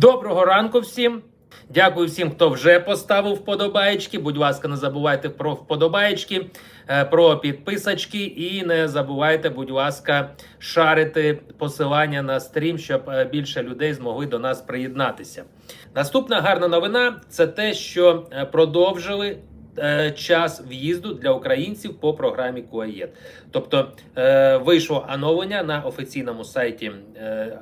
Доброго ранку всім. Дякую всім, хто вже поставив вподобаєчки. Будь ласка, не забувайте про вподобаєчки, е, про підписочки і не забувайте, будь ласка, шарити посилання на стрім, щоб е, більше людей змогли до нас приєднатися. Наступна гарна новина це те, що е, продовжили. Е, Час в'їзду для українців по програмі КУАЄД. Тобто е, вийшло оновлення на офіційному сайті е,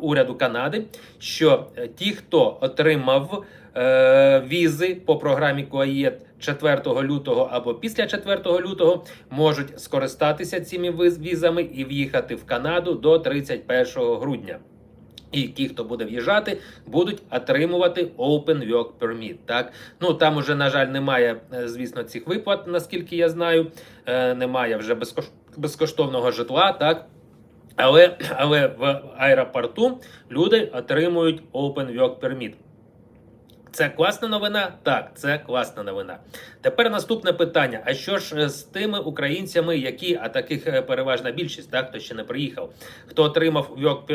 уряду Канади, що ті, хто отримав візи по програмі КУАЄД 4 лютого або після 4 лютого, можуть скористатися цими візами і в'їхати в Канаду до 31 грудня. І ті, хто буде в'їжджати, будуть отримувати Open Work Permit. Так ну там уже на жаль немає, е, звісно, цих виплат, наскільки я знаю. Е, немає вже безкош... безкоштовного житла. Так. Але, але в аеропорту люди отримують Open Work Permit. Це класна новина? Так, це класна новина. Тепер наступне питання: а що ж е, з тими українцями, які, а таких е, переважна більшість, так, хто ще не приїхав, хто отримав е,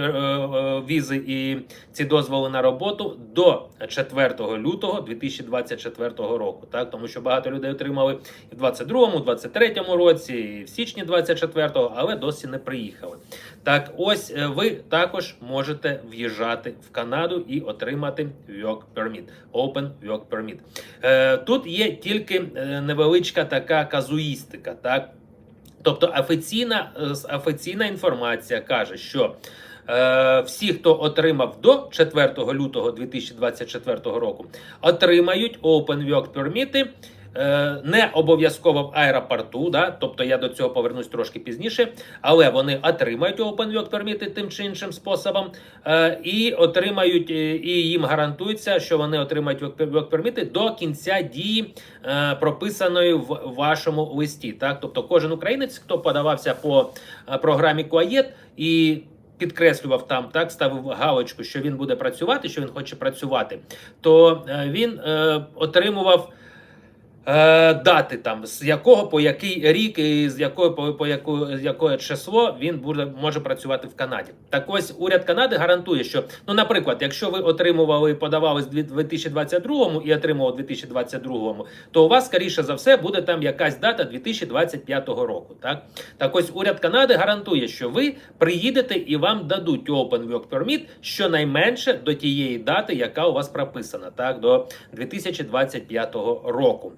візи і ці дозволи на роботу до 4 лютого 2024 року, так, тому що багато людей отримали і в 22-му, 23-му році, і в січні 24-го, але досі не приїхали. Так, ось ви також можете в'їжджати в Канаду і отримати work permit, open work permit. Е, тут є тільки е, невеличка така казуїстика, так? Тобто офіційна, е, офіційна інформація каже, що е, всі, хто отримав до 4 лютого 2024 року, отримають open work е, не обов'язково в аеропорту, да? тобто я до цього повернусь трошки пізніше, але вони отримають open work тим чи іншим способом, е, і отримають, е, і їм гарантується, що вони отримають work permit до кінця дії е, прописаної в вашому листі. Так, тобто кожен українець, хто подавався по е, програмі КУАЄД і Підкреслював там, так ставив галочку, що він буде працювати, що він хоче працювати, то е, він е, отримував е, дати там, з якого по який рік і з якої по, по яку, з якое число він буде може працювати в Канаді. Так ось уряд Канади гарантує, що ну, наприклад, якщо ви отримували подавали з 2022 і отримували у 2022, то у вас скоріше за все буде там якась дата 2025 року. Так так ось уряд Канади гарантує, що ви приїдете і вам дадуть Open Work Permit щонайменше до тієї дати, яка у вас прописана, так до 2025 року.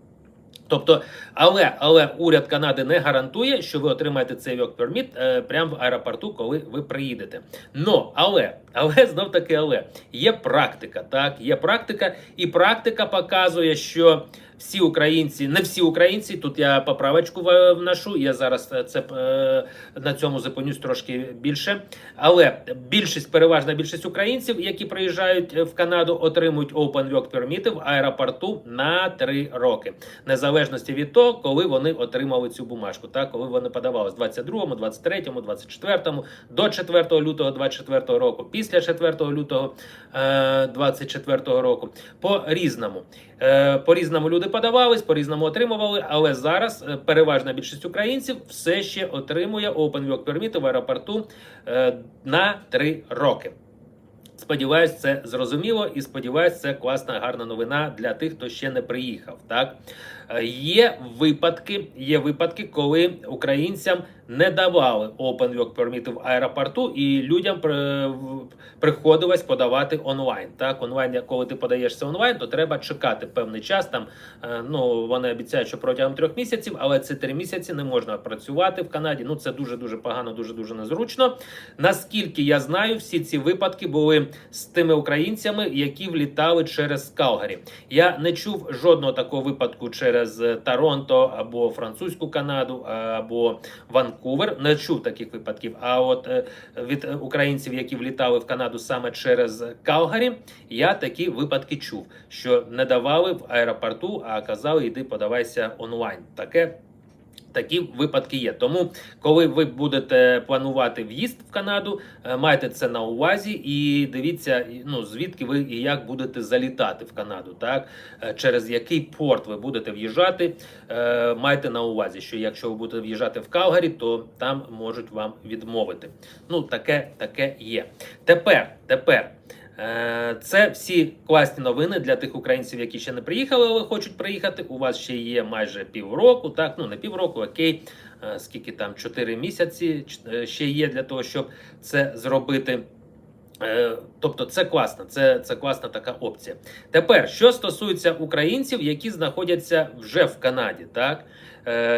Тобто, але але уряд Канади не гарантує, що ви отримаєте цей work permit е, прямо в аеропорту, коли ви приїдете. Но але, але знов таки, але є практика. Так, є практика, і практика показує, що всі українці, не всі українці, тут я поправочку вношу. Я зараз е, це е, на цьому зупинюсь трошки більше. Але більшість, переважна більшість українців, які приїжджають е, в Канаду, отримують open work permit в аеропорту на 3 роки, незалежності від того, коли вони отримали цю бумажку. Так, коли вони подавали з 22-му, 23-му, 24-му, до 4 лютого 24 року, після 4 лютого е, 24 року, по різному. По різному люди подавались, по різному отримували, але зараз е, переважна більшість українців все ще отримує Open Work Permit в аеропорту е, на 3 роки. Сподіваюсь, це зрозуміло, і сподіваюсь, це класна гарна новина для тих, хто ще не приїхав. Так є випадки, є випадки, коли українцям не давали Open Work Permit в аеропорту, і людям при- приходилось подавати онлайн. Так, онлайн, коли ти подаєшся онлайн, то треба чекати певний час. Там е, ну вони обіцяють, що протягом трьох місяців, але це три місяці не можна працювати в Канаді. Ну це дуже дуже погано, дуже дуже незручно. Наскільки я знаю, всі ці випадки були з тими українцями, які влітали через Калгарі. Я не чув жодного такого випадку через е, Торонто або французьку Канаду, або Ванкувер. Не чув таких випадків. А от е, від українців, які влітали в Канаду саме через Калгарі, я такі випадки чув, що не давали в аеропорту, а казали, йди подавайся онлайн. Таке. Такі випадки є. Тому, коли ви будете планувати в'їзд в Канаду, е, майте це на увазі і дивіться, ну звідки ви і як будете залітати в Канаду, так Е, через який порт ви будете в'їжджати. Е, Майте на увазі, що якщо ви будете в'їжджати в Калгарі, то там можуть вам відмовити. Ну таке, таке є. Тепер, тепер. Е, Це всі класні новини для тих українців, які ще не приїхали, але хочуть приїхати. У вас ще є майже півроку, так ну не півроку, окей. Е, Скільки там 4 місяці е, ще є для того, щоб це зробити. Тобто це класно, це, це класна така опція. Тепер, що стосується українців, які знаходяться вже в Канаді, так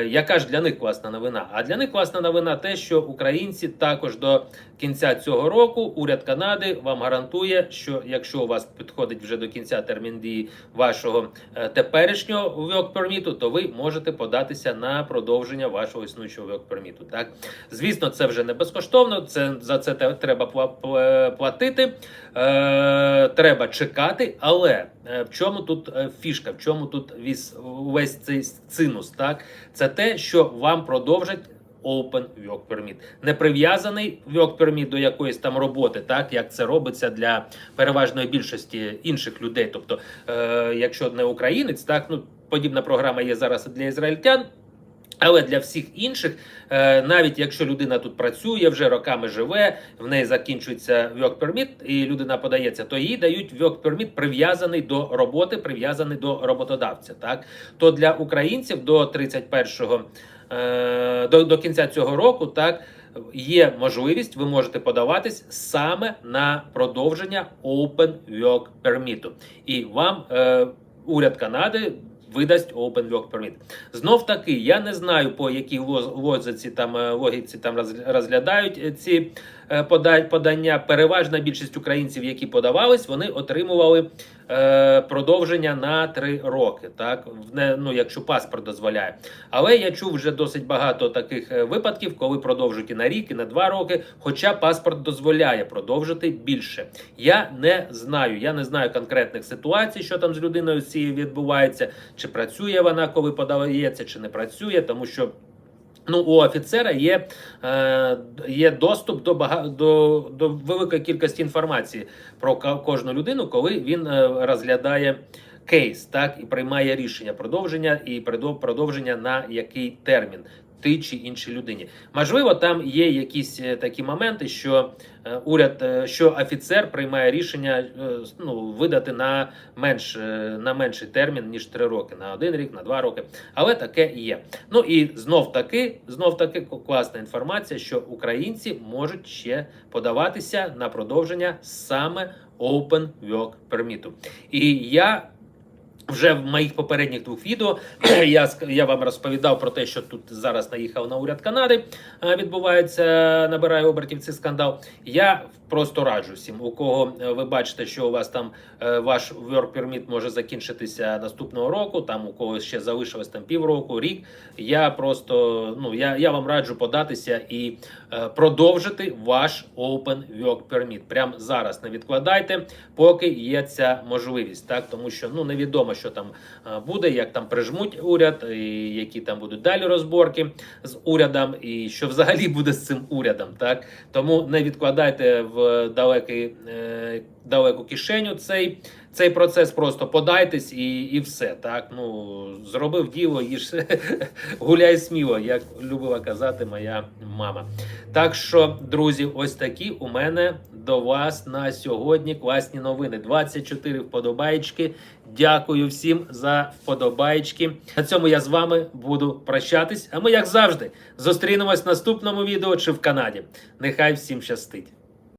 яка ж для них класна новина? А для них класна новина те, що українці також до кінця цього року уряд Канади вам гарантує, що якщо у вас підходить вже до кінця термін дії вашого е, теперішнього work то ви можете податися на продовження вашого існуючого work. Так, звісно, це вже не безкоштовно. Це за це треба пла- платити. Е, треба чекати, але е, в чому тут е, фішка, в чому тут весь цей цинус? Так, це те, що вам продовжать. Open Work Permit. Не прив'язаний Work Permit до якоїсь там роботи, так як це робиться для переважної більшості інших людей. Тобто, е, якщо не українець, так ну подібна програма є зараз для ізраїльтян. Але для всіх інших, е, навіть якщо людина тут працює, вже роками живе, в неї закінчується work permit, і людина подається, то їй дають work permit прив'язаний до роботи, прив'язаний до роботодавця. Так то для українців до 31-го, е, до, до кінця цього року, так. Є можливість, ви можете подаватись саме на продовження Open Work Permit. І вам е, уряд Канади видасть Open Work Permit. Знов таки, я не знаю, по якій лоз- лозиці там е, логіці там роз- розглядають е, ці е, подання. Переважна більшість українців, які подавались, вони отримували е, продовження на три роки. Так, ну, якщо паспорт дозволяє. Але я чув вже досить багато таких е, випадків, коли продовжують і на рік, і на два роки. Хоча паспорт дозволяє продовжити більше. Я не знаю. Я не знаю конкретних ситуацій, що там з людиною цією відбувається, чи працює вона, коли подається, чи не працює, тому що. Ну, у офіцера є, е, є доступ до, бага, до, до великої кількості інформації про кожну людину, коли він е, розглядає кейс, так і приймає рішення продовження і продовження на який термін тій чи іншій людині. Можливо, там є якісь е, такі моменти, що е, уряд, е, що офіцер приймає рішення ну, видати на менш на менший термін ніж 3 роки, на один рік, на 2 роки. Але таке є. Ну і знов таки, знов таки класна інформація, що українці можуть ще подаватися на продовження саме Open Work Permit. І я вже в моїх попередніх двох відео я, я вам розповідав про те, що тут зараз наїхав на уряд Канади, е, відбувається, набирає обертів цей скандал. Я просто раджу всім, у кого е, ви бачите, що у вас там е, ваш work permit може закінчитися наступного року, там у когось ще залишилось там півроку, рік. Я просто ну я, я вам раджу податися і е, продовжити ваш open work permit. Прямо зараз не відкладайте, поки є ця можливість, так тому що ну невідомо, що там буде, як там прижмуть уряд, і які там будуть далі розборки з урядом, і що взагалі буде з цим урядом. Так тому не відкладайте в далекий, е, далеку кишеню цей. Цей процес просто подайтесь і, і все. Так ну зробив діло, їж гуляй сміло, як любила казати моя мама. Так що, друзі, ось такі у мене до вас на сьогодні класні новини. 24 вподобайки. Дякую всім за вподобайки. На цьому я з вами буду прощатись. А ми, як завжди, зустрінемось в наступному відео чи в Канаді. Нехай всім щастить.